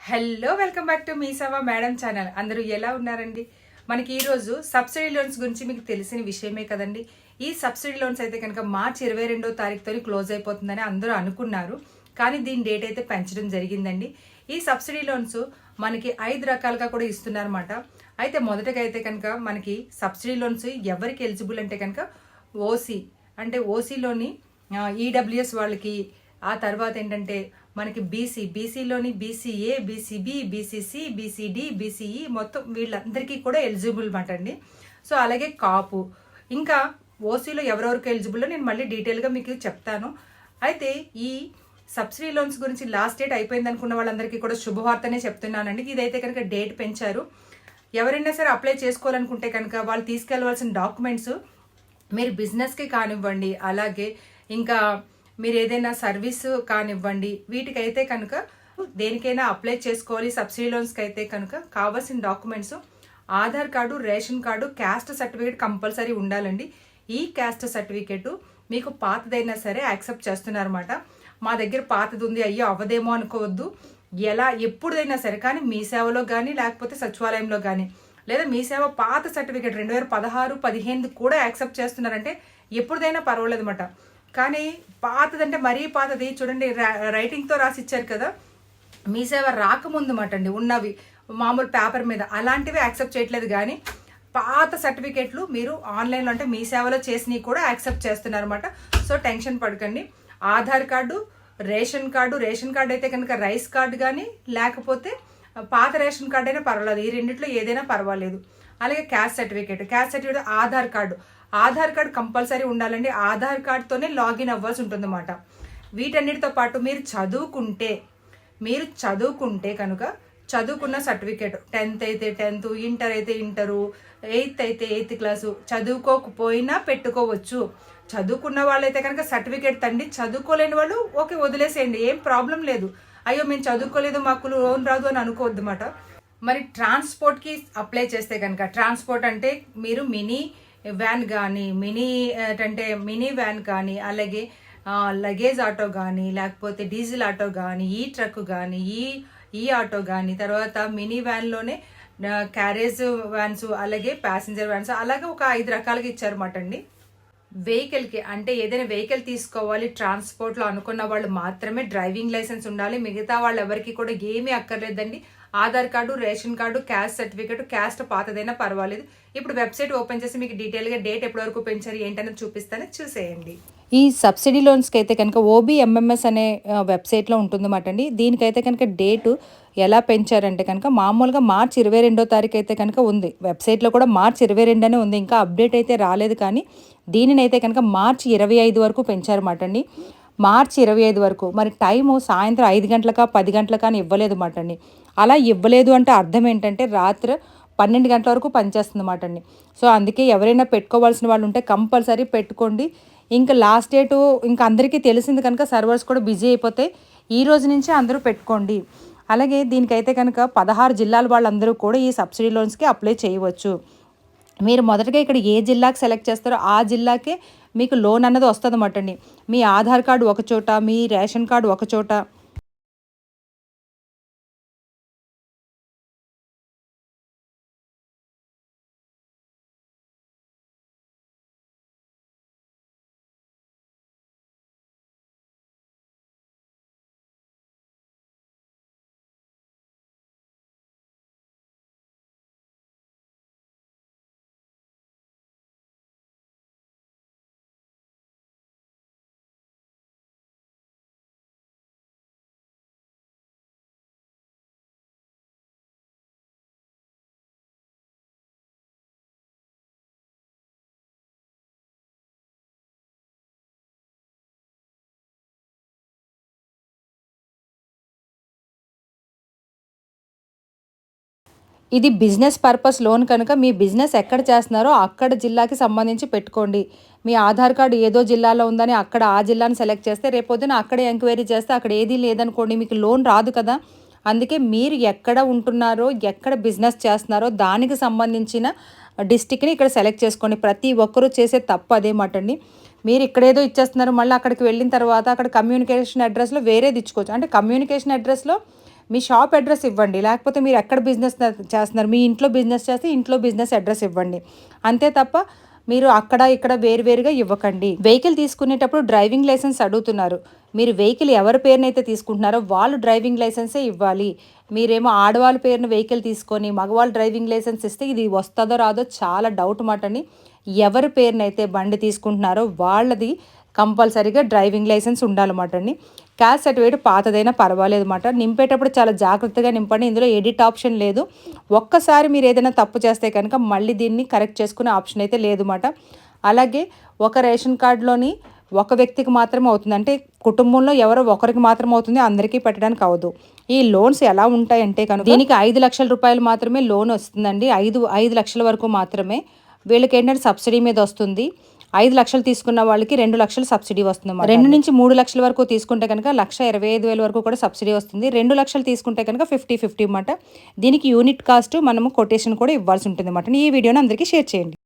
Hello welcome back to మీ సవా madam channel అందరూ ఎలా ఉన్నారండి? మనకి ఈరోజు సబ్సిడీ లోన్స్ గురించి మీకు తెలిసిన విషయమే కదండి. ఈ సబ్సిడీ లోన్స్ అయితే కనుక మార్చి ఇరవై రెండో తారీఖుతో క్లోజ్ అయిపోతుందని అందరూ అనుకున్నారు. కానీ దీని డేట్ అయితే పెంచడం జరిగిందండి. ఈ సబ్సిడీ లోన్స్ మనకి ఐదు రకాలుగా కూడా ఇస్తున్నారన్నమాట. అయితే మొదటగా అయితే కనుక మనకి సబ్సిడీ లోన్స్ ఎవరికి ఎలిజిబుల్ అంటే కనుక ఓసీ అంటే ఓసీలోని ఈడబ్ల్యూఎస్ వాళ్ళకి ఆ తర్వాత ఏంటంటే మనకి BC బీసీలోని BCA BCB BCC BCD BCE మొత్తం వీళ్ళందరికీ కూడా ఎలిజిబుల్ మాట అండి. సో అలాగే కాపు. ఇంకా ఓసీలో ఎవరెవరికి ఎలిజిబుల్లో నేను మళ్ళీ డీటెయిల్గా మీకు చెప్తాను. అయితే ఈ సబ్సిడీ లోన్స్ గురించి లాస్ట్ డేట్ అయిపోయింది అనుకున్న వాళ్ళందరికీ కూడా శుభవార్తనే చెప్తున్నానండి. ఇదైతే కనుక డేట్ పెంచారు. ఎవరైనా సరే అప్లై చేసుకోవాలనుకుంటే కనుక వాళ్ళు తీసుకెళ్ళవలసిన డాక్యుమెంట్స్ మీరు బిజినెస్కి కానివ్వండి అలాగే ఇంకా మీరు ఏదైనా సర్వీస్ కానివ్వండి వీటికైతే కనుక దేనికైనా అప్లై చేసుకోవాలి సబ్సిడీ లోన్స్కి అయితే కనుక కావాల్సిన documents Aadhaar card ration card caste certificate compulsory ఉండాలండి. ఈ క్యాస్ట్ సర్టిఫికేట్ మీకు పాతదైనా సరే యాక్సెప్ట్ చేస్తున్నారన్నమాట. మా దగ్గర పాతది ఉంది అయ్యో అవ్వదేమో అనుకోవద్దు. ఎలా ఎప్పుడైనా సరే కానీ మీ సేవలో కానీ లేకపోతే సచివాలయంలో కానీ లేదా మీ సేవ పాత సర్టిఫికేట్ రెండు వేల పదహారు పదిహేను కూడా యాక్సెప్ట్ చేస్తున్నారంటే ఎప్పుడైనా పర్వాలేదు అన్నమాట కానీ పాతదంటే మరీ పాతది. చూడండి రైటింగ్తో రాసి ఇచ్చారు కదా. మీ సేవ రాకముందు మాట అండి ఉన్నవి. మామూలు పేపర్ మీద. అలాంటివి యాక్సెప్ట్ చేయట్లేదు కానీ పాత సర్టిఫికేట్లు మీరు ఆన్లైన్లో అంటే మీ సేవలో చేసినవి కూడా యాక్సెప్ట్ చేస్తున్నారు అనమాట సో టెన్షన్ పడకండి. Aadhaar card ration card ration card అయితే కనుక రైస్ కార్డు కానీ లేకపోతే పాత రేషన్ కార్డు అయినా పర్వాలేదు. ఈ రెండిట్లో ఏదైనా పర్వాలేదు. అలాగే caste certificate. Caste certificate Aadhaar card. Aadhaar card compulsory ఉండాలండి. ఆధార్ కార్డ్తోనే లాగిన్ అవ్వాల్సి ఉంటుందన్నమాట. వీటన్నిటితో పాటు మీరు చదువుకుంటే మీరు చదువుకుంటే కనుక చదువుకున్న సర్టిఫికేట్ టెన్త్ అయితే టెన్త్ ఇంటర్ అయితే ఇంటరు ఎయిత్ అయితే ఎయిత్ క్లాసు చదువుకోకపోయినా పెట్టుకోవచ్చు. చదువుకున్న వాళ్ళైతే కనుక సర్టిఫికేట్ తండి చదువుకోలేని వాళ్ళు ఓకే వదిలేసేయండి. ఏం ప్రాబ్లం లేదు. అయ్యో మేము చదువుకోలేదు మాకు లోన్ రాదు అని అనుకోవద్దు అనమాట మరి ట్రాన్స్పోర్ట్కి అప్లై చేస్తే కనుక ట్రాన్స్పోర్ట్ అంటే మీరు మినీ వ్యాన్ కానీ మినీ అంటే మినీ వ్యాన్ కానీ అలాగే లగేజ్ ఆటో కానీ లేకపోతే డీజిల్ ఆటో కానీ ఈ ట్రక్ కానీ ఈ ఈ ఆటో కానీ తర్వాత మినీ వ్యాన్లోనే క్యారేజ్ వ్యాన్స్ అలాగే ప్యాసింజర్ వ్యాన్స్ అలాగే ఒక ఐదు రకాలుగా ఇచ్చారన్నమాట అండి. వెహికల్కి అంటే ఏదైనా వెహికల్ తీసుకోవాలి ట్రాన్స్పోర్ట్లో అనుకున్న వాళ్ళు మాత్రమే డ్రైవింగ్ లైసెన్స్ ఉండాలి మిగతా వాళ్ళు ఎవరికి కూడా ఏమీ అక్కర్లేదండి. Aadhaar card ration card caste certificate caste పాతదైనా పర్వాలేదు. ఇప్పుడు వెబ్సైట్ ఓపెన్ చేసి మీకు డీటెయిల్గా డేట్ ఎప్పటి వరకు పెంచారు ఏంటనేది చూపిస్తాను చూసేయండి. ఈ సబ్సిడీ లోన్స్కి అయితే కనుక ఓబీఎంఎంఎస్ అనే వెబ్సైట్లో ఉంటుందన్నమాట అండి. దీనికైతే కనుక డేటు ఎలా పెంచారంటే కనుక మామూలుగా మార్చి ఇరవై రెండో తారీఖు అయితే కనుక ఉంది. వెబ్సైట్లో కూడా మార్చి ఇరవై రెండు అనే ఉంది. ఇంకా అప్డేట్ అయితే రాలేదు కానీ దీనిని అయితే కనుక మార్చి ఇరవై ఐదు వరకు పెంచారన్నమాట అండి. మార్చి ఇరవై ఐదు వరకు. మరి టైము సాయంత్రం ఐదు గంటలకా పది గంటలకా అని ఇవ్వలేదు మాట అండి. అలా ఇవ్వలేదు అంటే అర్థం ఏంటంటే రాత్రి పన్నెండు గంటల వరకు పనిచేస్తుంది అన్నమాట అండి. సో అందుకే ఎవరైనా పెట్టుకోవాల్సిన వాళ్ళు ఉంటే కంపల్సరీ పెట్టుకోండి. ఇంకా లాస్ట్ డేటు ఇంకా అందరికీ తెలిసింది కనుక సర్వర్స్ కూడా బిజీ అయిపోతాయి ఈ రోజు నుంచే అందరూ పెట్టుకోండి. అలాగే దీనికైతే కనుక పదహారు జిల్లాల వాళ్ళందరూ కూడా ఈ సబ్సిడీ లోన్స్కి అప్లై చేయవచ్చు. మీరు మొదటగా ఇక్కడ ఏ జిల్లాకి సెలెక్ట్ చేస్తారో ఆ జిల్లాకే మీకు లోన్ అన్నది వస్తుంది అన్నమాట అండి. మీ ఆధార్ కార్డు ఒక చోట మీ రేషన్ కార్డు ఒక చోట ఇది బిజినెస్ పర్పస్ లోన్ కనుక మీ బిజినెస్ ఎక్కడ చేస్తున్నారో అక్కడ జిల్లాకి సంబంధించి పెట్టుకోండి. మీ ఆధార్ కార్డు ఏదో జిల్లాలో ఉందని అక్కడ ఆ జిల్లాని సెలెక్ట్ చేస్తే రేపొద్దున అక్కడే ఎంక్వైరీ చేస్తే అక్కడ ఏది లేదనుకోండి మీకు లోన్ రాదు కదా. అందుకే మీరు ఎక్కడ ఉంటున్నారో ఎక్కడ బిజినెస్ చేస్తున్నారో దానికి సంబంధించిన డిస్టిక్ని ఇక్కడ సెలెక్ట్ చేసుకోండి. ప్రతి ఒక్కరూ చేసే తప్పు అదే మాట అండి. మీరు ఇక్కడేదో ఇచ్చేస్తున్నారు మళ్ళీ అక్కడికి వెళ్ళిన తర్వాత అక్కడ కమ్యూనికేషన్ అడ్రస్లో వేరేది ఇచ్చుకోవచ్చు. అంటే కమ్యూనికేషన్ అడ్రస్లో మీ షాప్ అడ్రస్ ఇవ్వండి లేకపోతే మీరు ఎక్కడ బిజినెస్ చేస్తున్నారు మీ ఇంట్లో బిజినెస్ చేస్తే ఇంట్లో బిజినెస్ అడ్రస్ ఇవ్వండి. అంతే తప్ప మీరు అక్కడ ఇక్కడ వేరువేరుగా ఇవ్వకండి. వెహికల్ తీసుకునేటప్పుడు డ్రైవింగ్ లైసెన్స్ అడుగుతున్నారు. మీరు వెహికల్ ఎవరి పేరునైతే తీసుకుంటున్నారో వాళ్ళు డ్రైవింగ్ లైసెన్సే ఇవ్వాలి. మీరేమో ఆడవాళ్ళ పేరున వెహికల్ తీసుకొని మగవాళ్ళు డ్రైవింగ్ లైసెన్స్ ఇస్తే ఇది వస్తుందో రాదో చాలా డౌట్ మాట అండి. ఎవరి పేరునైతే బండి తీసుకుంటున్నారో వాళ్ళది కంపల్సరీగా డ్రైవింగ్ లైసెన్స్ ఉండాలన్నమాట అండి. క్యాష్ సర్టిఫికేట్ పాతదైనా పర్వాలేదు అనమాట నింపేటప్పుడు చాలా జాగ్రత్తగా నింపండి. ఇందులో ఎడిట్ ఆప్షన్ లేదు. ఒక్కసారి మీరు ఏదైనా తప్పు చేస్తే కనుక మళ్ళీ దీన్ని కరెక్ట్ చేసుకునే ఆప్షన్ అయితే లేదు అనమాట అలాగే ఒక రేషన్ కార్డులోని ఒక వ్యక్తికి మాత్రమే అవుతుంది. అంటే కుటుంబంలో ఎవరో ఒకరికి మాత్రమే అవుతుంది అందరికీ పెట్టడానికి అవ్వదు. ఈ లోన్స్ ఎలా ఉంటాయంటే కనుక దీనికి ఐదు లక్షల రూపాయలు మాత్రమే లోన్ వస్తుందండి. ఐదు ఐదు లక్షల వరకు మాత్రమే వీళ్ళకి ఏంటంటే సబ్సిడీ మీద వస్తుంది. ఐదు లక్షలు తీసుకున్న వాళ్ళకి రెండు లక్షలు సబ్సిడీ వస్తుంది రెండు నుంచి మూడు లక్షల వరకు తీసుకుంటే కనుక లక్ష ఇరవై ఐదు వేల వరకు కూడా సబ్సిడీ వస్తుంది. రెండు లక్షలు తీసుకుంటే కనుక ఫిఫ్టీ ఫిఫ్టీ అన్నమాట. దీనికి యూనిట్ కాస్ట్ మనము కొటేషన్ కూడా ఇవ్వాల్సి ఉంటుంది అన్నమాట ఈ వీడియోని అందరికీ షేర్ చేయండి.